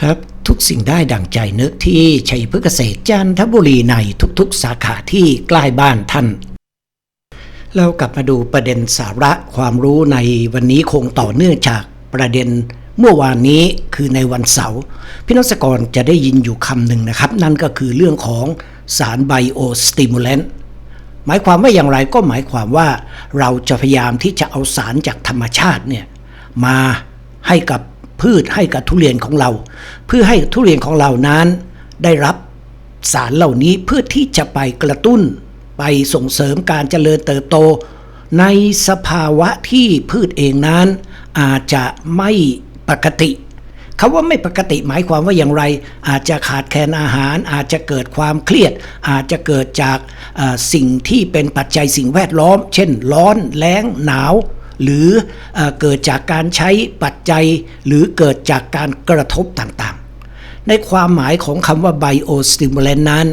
ครับ ทุกสิ่งได้ดั่งใจนึกที่ชัยพฤกษเกษตรจันทบุรีในทุกๆ สาขาที่ใกล้บ้านท่าน เรากลับมาดูประเด็นสาระความรู้ในวันนี้คงต่อเนื่องจากประเด็นเมื่อวานนี้คือในวันเสาร์พี่นศกรจะได้ยินอยู่คำหนึ่งนะครับ นั่นก็คือเรื่องของสารไบโอสติมูลเลนหมายความว่าอย่างไรก็หมายความว่าเราจะพยายามที่จะเอาสารจากธรรมชาติเนี่ยมาให้กับ พืชให้กับทุเรียนของเรา เพื่อให้ทุเรียนของเรานั้น ได้รับสารเหล่านี้เพื่อที่จะไปกระตุ้น ไปส่งเสริมการเจริญเติบโต ในสภาวะที่พืชเองนั้น อาจจะไม่ปกติคำว่าไม่ปกติหมายความว่าอย่างไร อาจจะขาดแคลนอาหาร อาจจะเกิดความเครียด อาจจะเกิดจากสิ่งที่เป็นปัจจัยสิ่งแวดล้อม เช่น ร้อนแล้งหนาว หรือเอเกิดจากการใช้ปัจจัย หรือเกิดจากการกระทบต่างๆ ในความหมายของคำว่า biostimulant นั้น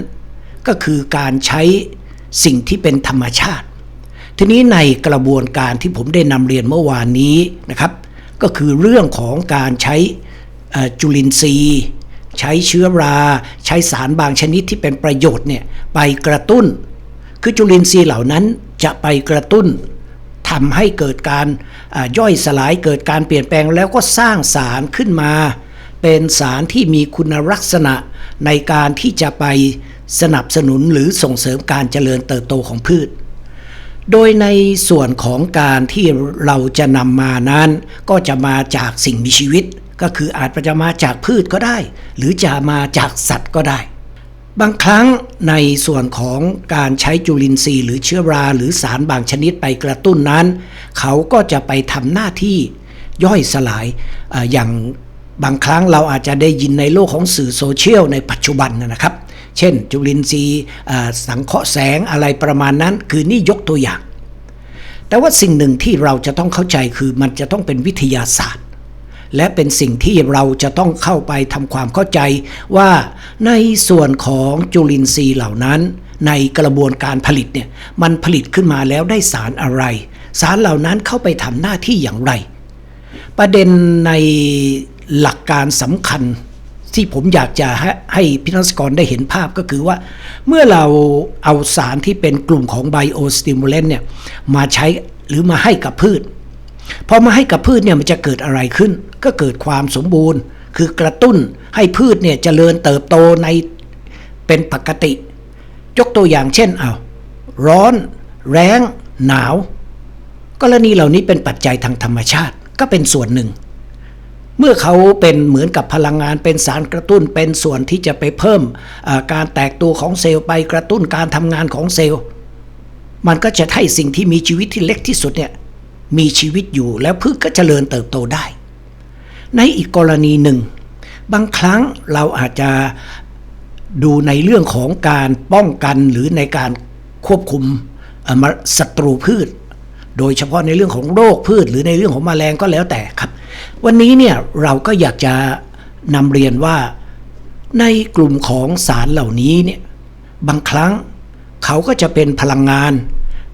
ก็คือการใช้สิ่งที่เป็นธรรมชาติ ทีนี้ในกระบวนการที่ผมได้นำเรียนเมื่อวานนี้นะครับ ก็คือเรื่องของการใช้จุลินทรีย์ ใช้เชื้อรา ใช้สารบางชนิดที่เป็นประโยชน์เนี่ยไปกระตุ้น คือจุลินทรีย์เหล่านั้นจะไปกระตุ้น ทำให้เกิดการย่อยสลายเกิดการเปลี่ยนแปลงแล้วก็สร้างสารขึ้นมา เป็นสารที่มีคุณลักษณะในการที่จะไปสนับสนุนหรือส่งเสริมการเจริญเติบโตของพืช โดยในส่วนของการที่เราจะนำมานั้น ก็จะมาจากสิ่งมีชีวิต ก็คืออาจจะมาจากพืชก็ได้ หรือจะมาจากสัตว์ก็ได้ บางครั้งในส่วนของการใช้จุลินทรีย์หรือเชื้อราหรือสารบางชนิดไปกระตุ้นนั้น เขาก็จะไปทำหน้าที่ย่อยสลายออย่างบางครั้งเราอาจจะได้ยินในโลกของสื่อโซเชียลในปัจจุบันนะครับ เช่น จุลินทรีย์สังเคราะห์แสงอะไรประมาณนั้น คือนี่ยกตัวอย่าง แต่ว่าสิ่งหนึ่งที่เราจะต้องเข้าใจคือมันจะต้องเป็นวิทยาศาสตร์ และเป็นสิ่งที่เราจะต้องเข้าไปทำความเข้าใจว่าในส่วนของจุลินทรีย์เหล่านั้น ในกระบวนการผลิตเนี่ยมันผลิตขึ้นมาแล้วได้สารอะไร สารเหล่านั้นเข้าไปทำหน้าที่อย่างไร ประเด็นในหลักการสำคัญที่ผมอยากจะให้ใหพินักกรได้เห็นภาพก็คือว่า เมื่อเราเอาสารที่เป็นกลุ่มของไบโอสติมูลเลนเนี่ยมาใช้หรือมาให้กับพืช พอมาให้กับพืชเนี่ยมันจะเกิดอะไรขึ้น ก็เกิดความสมบูรณ์ คือกระตุ้นให้พืชเนี่ยเจริญเติบโตในเป็นปกติ ยกตัวอย่างเช่นเอาร้อน แรงหนาว กรณีเหล่านี้เป็นปัจจัยทางธรรมชาติก็เป็นส่วนหนึ่ง เมื่อเขาเป็นเหมือนกับพลังงานเป็นสารกระตุ้นเป็นส่วนที่จะไปเพิ่มการแตกตัวของเซลล์ไปกระตุ้นการทำงานของเซลล์ มันก็จะให้สิ่งที่มีชีวิตที่เล็กที่สุดเนี่ย มีชีวิตอยู่แล้วพืชก็เจริญเติบโตได้ ในอีกกรณีหนึ่ง บางครั้งเราอาจจะดูในเรื่องของการป้องกันหรือในการควบคุมศัตรูพืช โดยเฉพาะในเรื่องของโรคพืช หรือในเรื่องของแมลงก็แล้วแต่ครับ วันนี้เนี่ยเราก็อยากจะนำเรียนว่าในกลุ่มของสารเหล่านี้เนี่ยบางครั้งเขาก็จะเป็นพลังงาน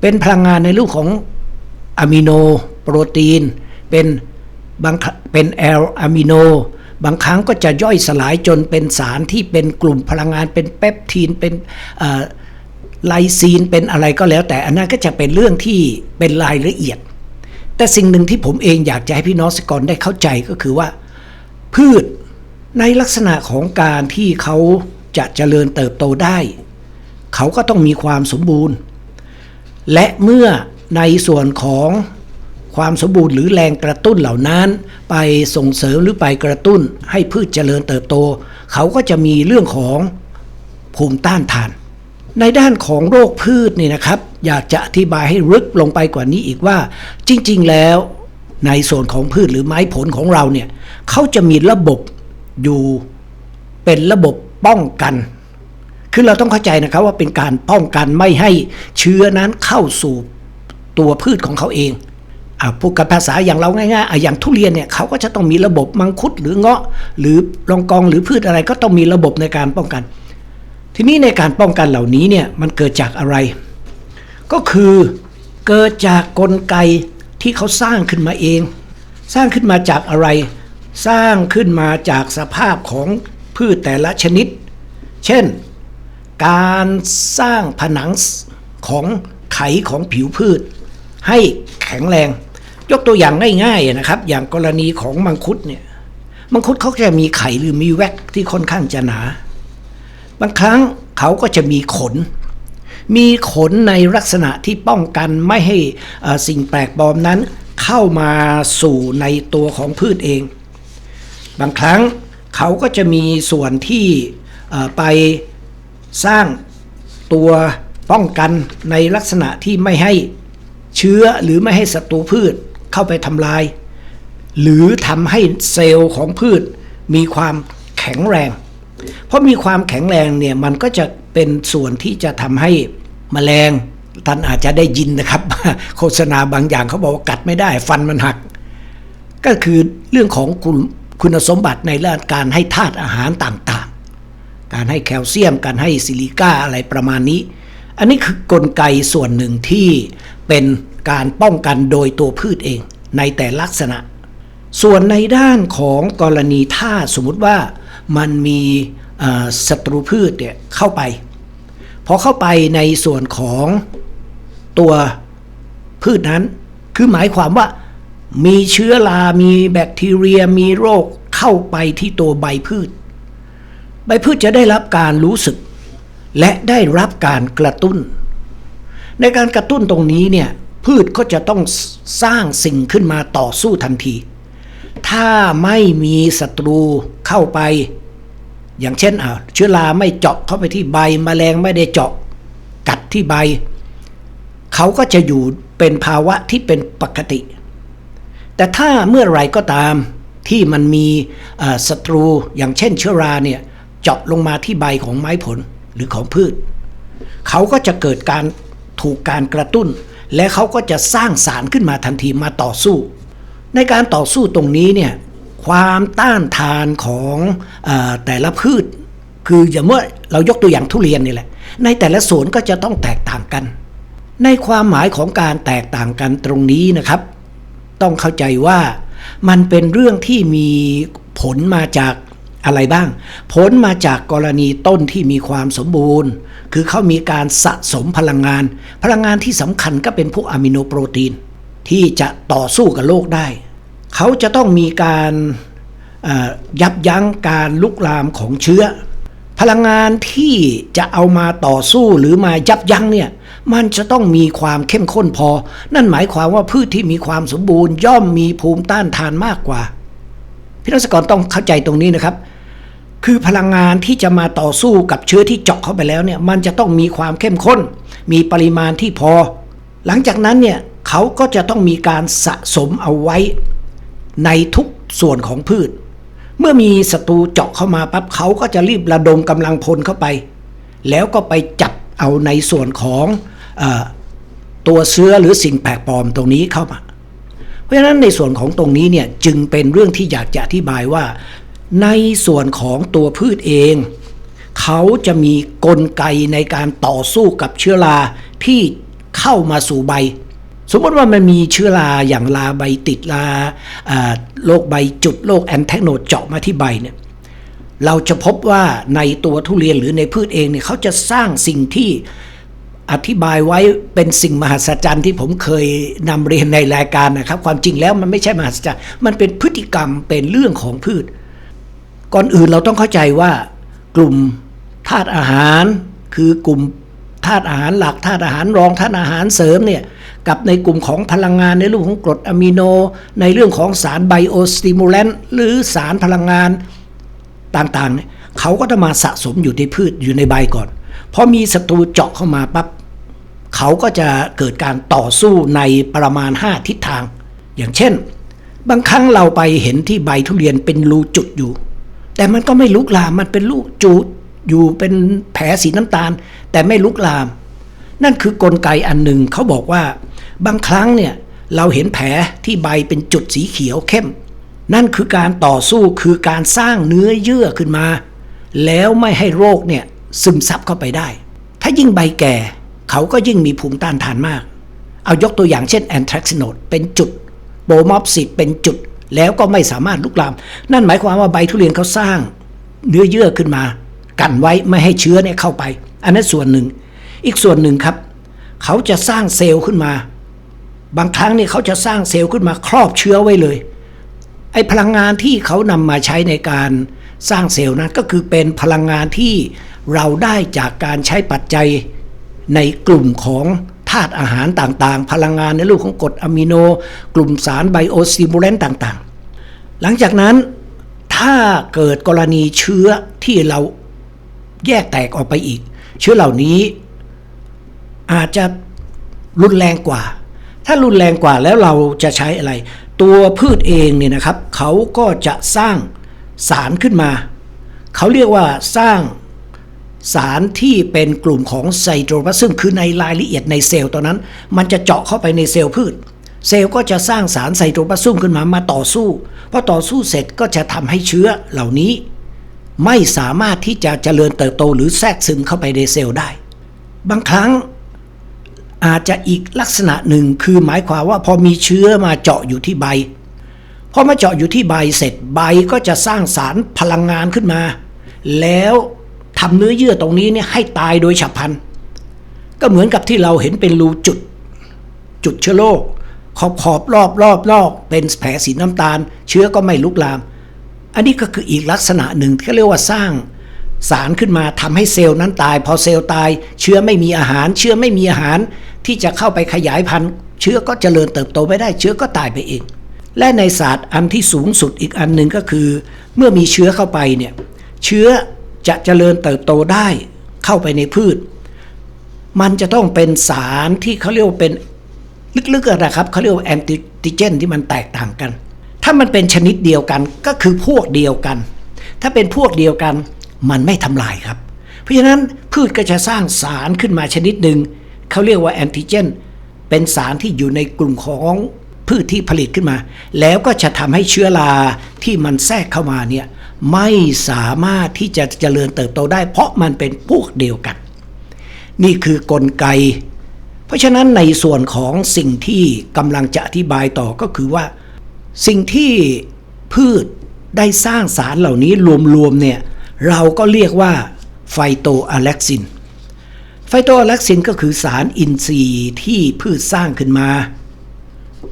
เป็นพลังงานในรูปของ อะมิโนโปรตีน เป็นบางเป็นแอลอะมิโนบางครั้งก็จะย่อยสลายจนเป็นสารที่เป็นกลุ่มพลังงานเป็นเปปทีนเป็นไลซีนเป็นอะไรก็แล้วแต่อันนั้นก็จะเป็นเรื่องที่เป็นรายละเอียด แต่สิ่งหนึ่งที่ผมเองอยากจะให้พี่น้องสกรได้เข้าใจก็คือว่า พืชในลักษณะของการที่เขาจะเจริญเติบโตได้ เขาก็ต้องมีความสมบูรณ์ และเมื่อ ในส่วนของความสมบูรณ์หรือแรงกระตุ้นเหล่านั้น ไปส่งเสริมหรือไปกระตุ้นให้พืชเจริญเติบโต เขาก็จะมีเรื่องของภูมิต้านทาน ในด้านของโรคพืชนี่นะครับ อยากจะอธิบายให้ลึกลงไปกว่านี้อีกว่า จริงๆแล้วในส่วนของพืชหรือไม้ผลของเราเนี่ยเขาจะมีระบบอยู่เป็นระบบป้องกัน คือเราต้องเข้าใจนะครับว่าเป็นการป้องกันไม่ให้เชื้อนั้นเข้าสู่ ตัวพืชของเขาเองอ่าพูดกับภาษาอย่างเราง่ายๆอะอย่างทุเรียนเนี่ยเขาก็จะต้องมีระบบมังคุดหรือเงาะ หรือรองกองหรือพืชอะไรก็ต้องมีระบบในการป้องกัน ทีนี้ในการป้องกันเหล่านี้เนี่ยมันเกิดจากอะไร ก็คือเกิดจากกลไกที่เขาสร้างขึ้นมาเอง สร้างขึ้นมาจากอะไร สร้างขึ้นมาจากสภาพของพืชแต่ละชนิด เช่น การสร้างผนังของไขของผิวพืช ให้แข็งแรง ยกตัวอย่างง่ายๆนะครับ อย่างกรณีของมังคุดเนี่ยมังคุดเขาจะมีไข่หรือมีแว็กที่ค่อนข้างจะหนา บางครั้งเขาก็จะมีขน มีขนในลักษณะที่ป้องกันไม่ให้สิ่งแปลกปลอมนั้น เข้ามาสู่ในตัวของพืชเอง บางครั้งเขาก็จะมีส่วนที่ไปสร้างตัวป้องกันในลักษณะที่ไม่ให้ เชื้อหรือไม่ให้ศัตรูพืชเข้าไปทำลาย หรือทำให้เซลล์ของพืชมีความแข็งแรง เพราะมีความแข็งแรงเนี่ยมันก็จะเป็นส่วนที่จะทำให้แมลงท่านอาจจะได้ยินนะครับ โฆษณาบางอย่างเขาบอกว่ากัดไม่ได้ ฟันมันหัก ก็คือเรื่องของคุณคุณสมบัติในเรื่องการให้ธาตุอาหารต่างๆ การให้แคลเซียม การให้ซิลิก้าอะไรประมาณนี้ อันนี้คือกลไกส่วนหนึ่งที่ เป็นการป้องกันโดยตัวพืชเองในแต่ลักษณะ ส่วนในด้านของกรณีถ้าสมมุติว่ามันมีศัตรูพืชเนี่ยเข้าไปพอเข้าไปในส่วนของตัวพืชนั้น คือหมายความว่ามีเชื้อรา มีแบคทีเรีย มีโรคเข้าไปที่ตัวใบพืช ใบพืชจะได้รับการรู้สึก และได้รับการกระตุ้น ในการกระตุ้นตรงนี้เนี่ยพืชก็จะต้องสร้างสิ่งขึ้นมาต่อสู้ทันที ถ้าไม่มีศัตรูเข้าไป อย่างเช่นอ่าเชื้อราไม่เจาะเข้าไปที่ใบมแมลงไม่ได้เจาะกัดที่ใบ เขาก็จะอยู่เป็นภาวะที่เป็นปกติ แต่ถ้าเมื่อไรก็ตามที่มันมีศัตรูอย่างเช่นเชื้อราเนี่ยเจาะลงมาที่ใบของไม้ผลหรือของพืช เขาก็จะเกิดการ ถูกการกระตุ้น และเขาก็จะสร้างสารขึ้นมาทันทีมาต่อสู้ ในการต่อสู้ตรงนี้เนี่ยความต้านทานของอแต่ละพืช คืออย่างเมื่อเรายกตัวอย่างทุเรียนนี่แหละ ในแต่ละสวนก็จะต้องแตกต่างกัน ในความหมายของการแตกต่างกันตรงนี้นะครับ ต้องเข้าใจว่ามันเป็นเรื่องที่มีผลมาจากอะไรบ้าง ผลมาจากกรณีต้นที่มีความสมบูรณ์ คือเขามีการสะสมพลังงาน พลังงานที่สำคัญก็เป็นพวกอะมิโนโปรตีน ที่จะต่อสู้กับโรคได้ เขาจะต้องมีการยับยั้งการลุกลามของเชื้อ พลังงานที่จะเอามาต่อสู้หรือมายับยั้งเนี่ยมันจะต้องมีความเข้มข้นพอ นั่นหมายความว่าพืชที่มีความสมบูรณ์ ย่อมมีภูมิต้านทานมากกว่า พี่นักษกรต้องเข้าใจตรงนี้นะครับ คือพลังงานที่จะมาต่อสู้กับเชื้อที่เจาะเข้าไปแล้วเนี่ยมันจะต้องมีความเข้มข้น มีปริมาณที่พอ หลังจากนั้นเนี่ยเขาก็จะต้องมีการสะสมเอาไว้ ในทุกส่วนของพืช เมื่อมีศัตรูเจาะเข้ามาปั๊บเขาก็จะรีบระดมกำลังพลเข้าไป แล้วก็ไปจับเอาในส่วนของอตัวเชื้อหรือสิ่งแปลกปลอมตรงนี้เข้ามา เพราะฉะนั้นในส่วนของตรงนี้เนี่ยจึงเป็นเรื่องที่อยากจะอธิบายว่า ในส่วนของตัวพืชเอง เขาจะมีกลไกในการต่อสู้กับเชื้อราที่เข้ามาสู่ใบ สมมติว่ามันมีเชื้อราอย่างราใบติดราโรคใบจุดโรคแอนแทกโนดเจาะมาที่ใบเนี่ยเราจะพบว่าในตัวทุเรียนหรือในพืชเองเนี่ยเขาจะสร้างสิ่งที่อธิบายไว้เป็นสิ่งมหัศจรรย์ที่ผมเคยนำเรียนในรายการนะครับ ความจริงแล้วมันไม่ใช่มหัศจรรย์ มันเป็นพฤติกรรมเป็นเรื่องของพืช ก่อนอื่นเราต้องเข้าใจว่ากลุ่มธาตุอาหาร คือกลุ่มธาตุอาหารหลักธาตุอาหารรองธาตุอาหารเสริมเนี่ยกับในกลุ่มของพลังงานในรื่องของกรดอะมิโน ในเรื่องของสารไบโอสติมูแลนต์หรือสารพลังงานต่างๆเนี่ยเขาก็จะมาสะสมอยู่ในพืชอยู่ในใบก่อนพอมีศัตรูเจาะเข้ามาปั๊บเขาก็จะเกิดการต่อสู้ในประมาณ 5 ทิศทาง อย่างเช่น บางครั้งเราไปเห็นที่ใบทุเรียนเป็นรูจุดอยู่ แต่มันก็ไม่ลุกลามมันเป็นลูกจุดอยู่เป็นแผลสีน้ำตาล แต่ไม่ลุกลาม นั่นคือกลไกอันหนึ่งเขาบอกว่า บางครั้งเนี่ยเราเห็นแผลที่ใบเป็นจุดสีเขียวเข้ม นั่นคือการต่อสู้คือการสร้างเนื้อเยื่อขึ้นมา แล้วไม่ให้โรคเนี่ยซึมซับเข้าไปได้ ถ้ายิ่งใบแก่เขาก็ยิ่งมีภูมิต้านทานมาก เอายกตัวอย่างเช่นแอนทรักซิโนดเป็นจุดโบมอปซิดเป็นจุด แล้วก็ไม่สามารถลุกลาม นั่นหมายความว่าใบทุเรียนเขาสร้างเนื้อเยื่อขึ้นมา กันไว้ไม่ให้เชื้อเนี่ยเข้าไป อันนั้นส่วนหนึ่ง อีกส่วนหนึ่งครับ เขาจะสร้างเซลล์ขึ้นมา บางครั้งเนี่ยเขาจะสร้างเซลล์ขึ้นมาครอบเชื้อไว้เลย ไอ้พลังงานที่เขานำมาใช้ในการสร้างเซลล์นั้นก็คือเป็นพลังงานที่เราได้จากการใช้ปัจจัยในกลุ่มของ ธาตุอาหารต่างๆ พลังงานในรูปของกรดอะมิโน กลุ่มสารไบโอสติมูเลนต์ต่างๆ หลังจากนั้นถ้าเกิดกรณีเชื้อที่เราแยกแตกออกไปอีก เชื้อเหล่านี้อาจจะรุนแรงกว่า ถ้ารุนแรงกว่าแล้วเราจะใช้อะไร ตัวพืชเองเนี่ยนะครับ เขาก็จะสร้างสารขึ้นมา เขาเรียกว่าสร้าง สารที่เป็นกลุ่มของไซโตพลาซึมคือในรายละเอียดในเซลล์ตอนนั้น มันจะเจาะเข้าไปในเซลล์พืช เซลล์ก็จะสร้างสารไซโตพลาซึมขึ้นมามาต่อสู้พอต่อสู้เสร็จก็จะทำให้เชื้อเหล่านี้ ไม่สามารถที่จะเจริญเติบโตหรือแทรกซึมเข้าไปในเซลล์ได้ บางครั้งอาจจะอีกลักษณะหนึ่งคือหมายความว่าพอมีเชื้อมาเจาะอยู่ที่ใบพอมาเจาะอยู่ที่ใบเสร็จใบก็จะสร้างสารพลังงานขึ้นมา แล้ว ทำเนื้อเยื่อตรงนี้เนี่ยให้ตายโดยฉับพลัน ก็เหมือนกับที่เราเห็นเป็นรูจุด จุดเชื้อโรคขอบขอบรอบรอบรอบเป็นแผลสีน้ำตาล เชื้อก็ไม่ลุกลาม อันนี้ก็คืออีกลักษณะหนึ่งที่เรียกว่าสร้างสารขึ้นมาทำให้เซลล์นั้นตาย พอเซลล์ตาย เชื้อไม่มีอาหาร เชื้อไม่มีอาหาร ที่จะเข้าไปขยายพันธุ์ เชื้อก็เจริญเติบโตไม่ได้ เชื้อก็ตายไปเอง และในศาสตร์อันที่สูงสุดอีกอันหนึ่งก็คือ เมื่อมีเชื้อเข้าไปเนี่ยเชื้อ จะเจริญเติบโตได้เข้าไปในพืช มันจะต้องเป็นสารที่เขาเรียกว่าเป็นลึกๆนะครับเขาเรียกว่าแอนติเจนที่มันแตกต่างกัน ถ้ามันเป็นชนิดเดียวกันก็คือพวกเดียวกัน ถ้าเป็นพวกเดียวกันมันไม่ทำลายครับ เพราะฉะนั้นพืชก็จะสร้างสารขึ้นมาชนิดหนึ่งเขาเรียกว่าแอนติเจนเป็นสารที่อยู่ในกลุ่มของพืชที่ผลิตขึ้นมา แล้วก็จะทำให้เชื้อราที่มันแทรกเข้ามาเนี่ย ไม่สามารถที่จะเจริญเติบโตได้ เพราะมันเป็นพวกเดียวกัน นี่คือกลไก เพราะฉะนั้นในส่วนของสิ่งที่กำลังจะอธิบายต่อก็คือว่า สิ่งที่พืชได้สร้างสารเหล่านี้รวมๆเนี่ยเราก็เรียกว่าไฟโตอะเล็กซินไฟโตอะเล็กซินก็คือสารอินทรีย์ที่พืชสร้างขึ้นมา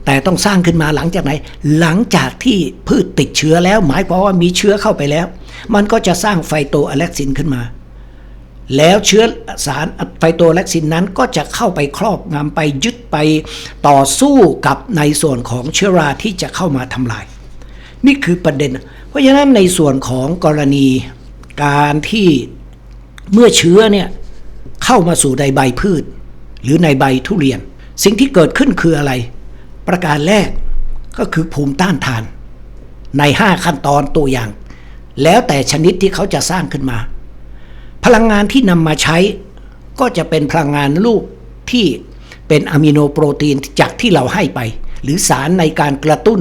แต่ต้องสร้างขึ้นมาหลังจากไหน หลังจากที่พืชติดเชื้อแล้ว หมายความว่ามีเชื้อเข้าไปแล้ว มันก็จะสร้างไฟโตอะเล็กซินขึ้นมา แล้วเชื้อสารไฟโตอเล็กซินนั้นก็จะเข้าไปครอบงำไปยึดไปต่อสู้กับในส่วนของเชื้อราที่จะเข้ามาทำลาย นี่คือประเด็น เพราะฉะนั้นในส่วนของกรณีการที่เมื่อเชื้อเนี่ยเข้ามาสู่ในใบพืช หรือในใบทุเรียน สิ่งที่เกิดขึ้นคืออะไร ประการแรกก็คือภูมิต้านทาน ใน 5 ขั้นตอนตัวอย่าง แล้วแต่ชนิดที่เขาจะสร้างขึ้นมา พลังงานที่นำมาใช้ก็จะเป็นพลังงานลูกที่เป็นอะมิโนโปรตีนจากที่เราให้ไป หรือสารในการกระตุ้น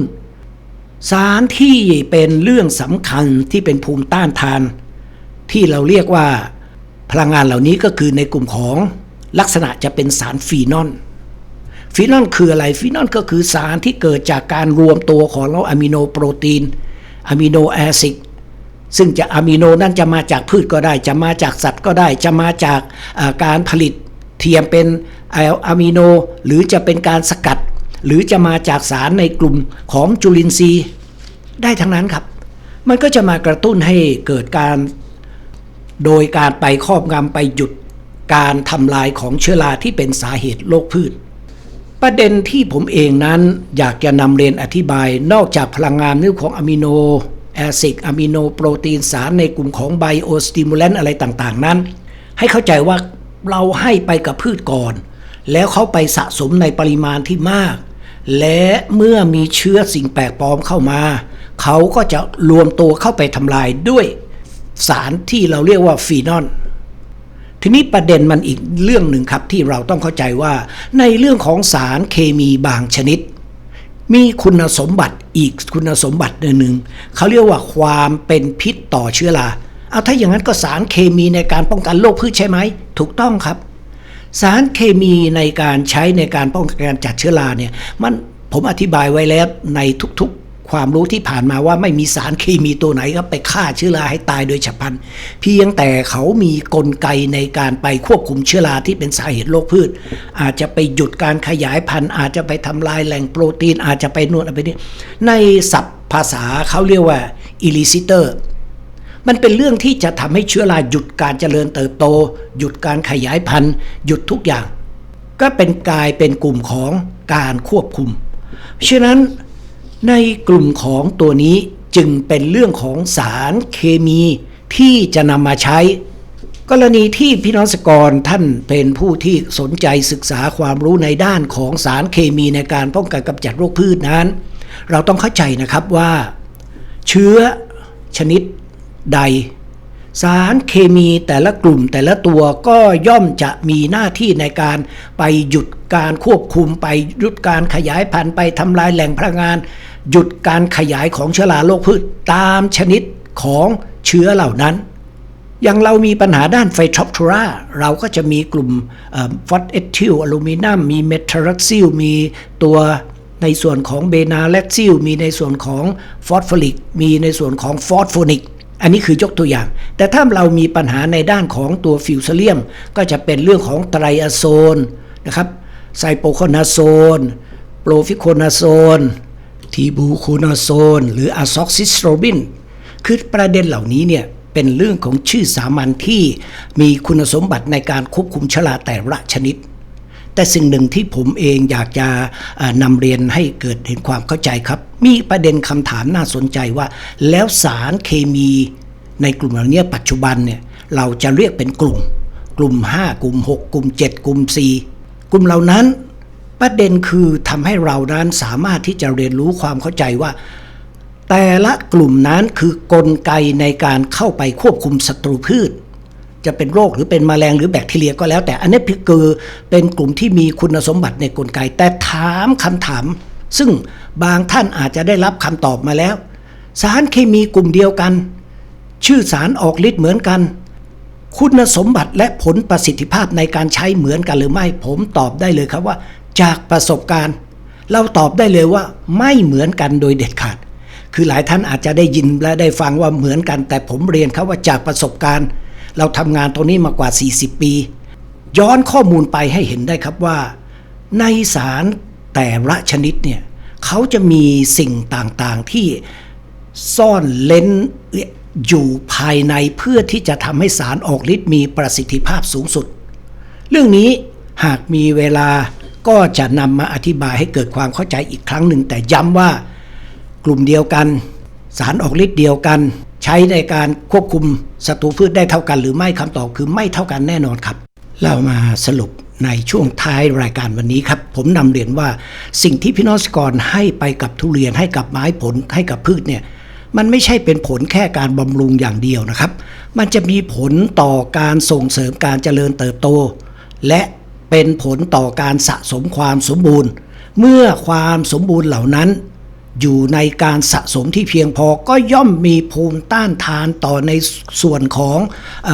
สารที่เป็นเรื่องสำคัญที่เป็นภูมิต้านทาน ที่เราเรียกว่าพลังงานเหล่านี้ก็คือในกลุ่มของลักษณะจะเป็นสารฟีนอล ฟีนอลคืออะไรฟีนอลก็คือสารที่เกิดจากการรวมตัวของเราอะมิโนโปรตีนอะมิโนแอซิดซึ่งจะอะมิโนนั่นจะมาจากพืชก็ได้ จะมาจากสัตว์ก็ได้ จะมาจากการผลิตเทียมเป็นอะมิโน หรือจะเป็นการสกัด หรือจะมาจากสารในกลุ่มของจุลินทรีย์ ได้ทั้งนั้นครับ มันก็จะมากระตุ้นให้เกิดการ โดยการไปครอบงำไปหยุดการทำลายของเชื้อราที่เป็นสาเหตุโรคพืช ประเด็นที่ผมเองนั้นอยากจะนำเรียนอธิบายนอกจากพลังงานเรื่องของอะมิโนแอซิดอะมิโนโปรตีนสารในกลุ่มของไบโอสติมูลเลนอะไรต่างๆ นั้น ให้เข้าใจว่าเราให้ไปกับพืชก่อน แล้วเขาไปสะสมในปริมาณที่มาก และเมื่อมีเชื้อสิ่งแปลกปลอมเข้ามา เขาก็จะรวมตัวเข้าไปทำลายด้วยสารที่เราเรียกว่าฟีนอล ทีนี้ประเด็นมันอีกเรื่องหนึ่งครับที่เราต้องเข้าใจว่า ในเรื่องของสารเคมีบางชนิด มีคุณสมบัติอีกคุณสมบัติหนึ่งเขาเรียกว่าความเป็นพิษต่อเชื้อราเอาถ้าอย่างนั้นก็สารเคมีในการป้องกันโรคพืชใช่ไหมถูกต้องครับ สารเคมีในการใช้ในการป้องกันการจัดเชื้อราเนี่ยมันผมอธิบายไว้แล้วในทุกๆ ความรู้ที่ผ่านมาว่าไม่มีสารเคมีตัวไหนครับไปฆ่าเชื้อราให้ตายโดยฉับพลัน เพียงแต่เขามีกลไกในการไปควบคุมเชื้อราที่เป็นสาเหตุโรคพืช อาจจะไปหยุดการขยายพันธุ์ อาจจะไปทำลายแหล่งโปรตีน อาจจะไปนวดอะไรนี่ในศัพท์ภาษาเขาเรียกว่าอิลิซิเตอร์มันเป็นเรื่องที่จะทำให้เชื้อราหยุดการเจริญเติบโต หยุดการขยายพันธุ์ หยุดทุกอย่าง ก็เป็นกลายเป็นกลุ่มของการควบคุมฉะนั้น ในกลุ่มของตัวนี้จึงเป็นเรื่องของสารเคมีที่จะนำมาใช้ กรณีที่พี่น้องสกรท่านเป็นผู้ที่สนใจศึกษาความรู้ในด้านของสารเคมีในการป้องกันกำจัดโรคพืชนั้น เราต้องเข้าใจนะครับว่า เชื้อชนิดใด สารเคมีแต่ละกลุ่มแต่ละตัวก็ย่อมจะมีหน้าที่ในการไปหยุด การควบคุมไปหยุดการขยายพันธุ์ไปทำลายแหล่งพลังงาน หยุดการขยายของเชื้อราโรคพืชตามชนิดของเชื้อเหล่านั้น อย่างเรามีปัญหาด้านไฟทรอปทูราเราก็จะมีกลุ่มฟอสเอทิลอลูมิเนียมมีเมทารักซิลมีตัวในส่วนของเบนาแลซิลมีในส่วนของฟอสฟอริกมีในส่วนของฟอสโฟนิกอันนี้คือยกตัวอย่าง แต่ถ้าเรามีปัญหาในด้านของตัวฟิวเซเลียม ก็จะเป็นเรื่องของไตรอะโซนนะครับ ไซโปโคนาโซน โปรฟิโคนาโซน ทีบูโคนาโซน หรืออะซอกซิสโตรบิน คือประเด็นเหล่านี้เนี่ยเป็นเรื่องของชื่อสามัญที่มีคุณสมบัติในการควบคุมชลาแต่ละชนิด แต่สิ่งหนึ่งที่ผมเองอยากจะนำเรียนให้เกิดเห็นความเข้าใจครับ มีประเด็นคำถามน่าสนใจว่า แล้วสารเคมีในกลุ่มเหล่านี้ปัจจุบันเนี่ยเราจะเรียกเป็นกลุ่ม กลุ่ม 5 กลุ่ม 6 กลุ่ม 7 กลุ่ม 4 กลุ่มเหล่านั้นประเด็นคือทำให้เรานั้นสามารถที่จะเรียนรู้ความเข้าใจว่า แต่ละกลุ่มนั้นคือกลไกในการเข้าไปควบคุมศัตรูพืช จะเป็นโรคหรือเป็นแมลงหรือแบคทีเรียก็แล้ว แต่อันนี้คือเป็นกลุ่มที่มีคุณสมบัติในกลไก แต่ถามคำถาม ซึ่งบางท่านอาจจะได้รับคำตอบมาแล้ว สารเคมีกลุ่มเดียวกัน ชื่อสารออกฤทธิ์เหมือนกัน คุณสมบัติและผลประสิทธิภาพในการใช้เหมือนกันหรือไม่ ผมตอบได้เลยครับว่า จากประสบการณ์ เราตอบได้เลยว่าไม่เหมือนกันโดยเด็ดขาด คือหลายท่านอาจจะได้ยินและได้ฟังว่าเหมือนกัน แต่ผมเรียนครับว่าจากประสบการณ์ เราทำงานตรงนี้มากว่า 40 ปี ย้อนข้อมูลไปให้เห็นได้ครับว่า ในสารแต่ละชนิดเนี่ยเขาจะมีสิ่งต่างๆที่ซ่อนเลน อยู่ภายในเพื่อที่จะทำให้สารออกฤทธิ์มีประสิทธิภาพสูงสุด เรื่องนี้หากมีเวลาก็จะนำมาอธิบายให้เกิดความเข้าใจอีกครั้งหนึ่ง แต่ย้ำว่ากลุ่มเดียวกัน สารออกฤทธิ์เดียวกัน ใช้ในการควบคุมศัตรูพืชได้เท่ากัน หรือไม่คำตอบคือไม่เท่ากันแน่นอนครับ เรามาสรุปในช่วงท้ายรายการวันนี้ครับ ผมนำเรียนว่าสิ่งที่พี่น้องเกษตรกรให้ไปกับทุเรียนให้กับไม้ผลให้กับพืชเนี่ย มันไม่ใช่เป็นผลแค่การบำรุงอย่างเดียวนะครับ มันจะมีผลต่อการส่งเสริมการเจริญเติบโต และเป็นผลต่อการสะสมความสมบูรณ์ เมื่อความสมบูรณ์เหล่านั้น อยู่ในการสะสมที่เพียงพอก็ย่อมมีภูมิต้านทานต่อในส่วนของอ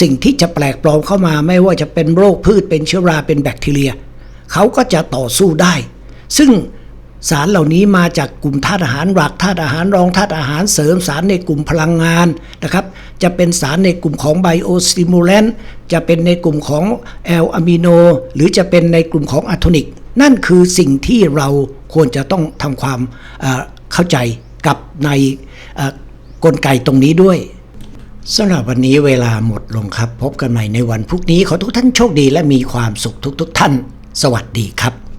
สิ่งที่จะแปลกปลอมเข้ามา ไม่ว่าจะเป็นโรคพืชเป็นเชื้อราเป็นแบคทีเรียเขาก็จะต่อสู้ได้ ซึ่ง สารเหล่านี้มาจากกลุ่มธาตุอาหารหลักธาตุอาหารรองธาตุอาหารเสริมสารในกลุ่มพลังงานนะครับ จะเป็นสารในกลุ่มของไบโอสติมูเลนจะเป็นในกลุ่มของแอลอะมิโน หรือจะเป็นในกลุ่มของอะโทนิก นั่นคือสิ่งที่เราควรจะต้องทำความเข้าใจกับในกลไกตรงนี้ด้วยสำหรับวันนี้เวลาหมดลงครับ พบกันใหม่ในวันพรุ่งนี้ขอทุกท่านโชคดีและมีความสุขทุกๆทท่าน สวัสดีครับ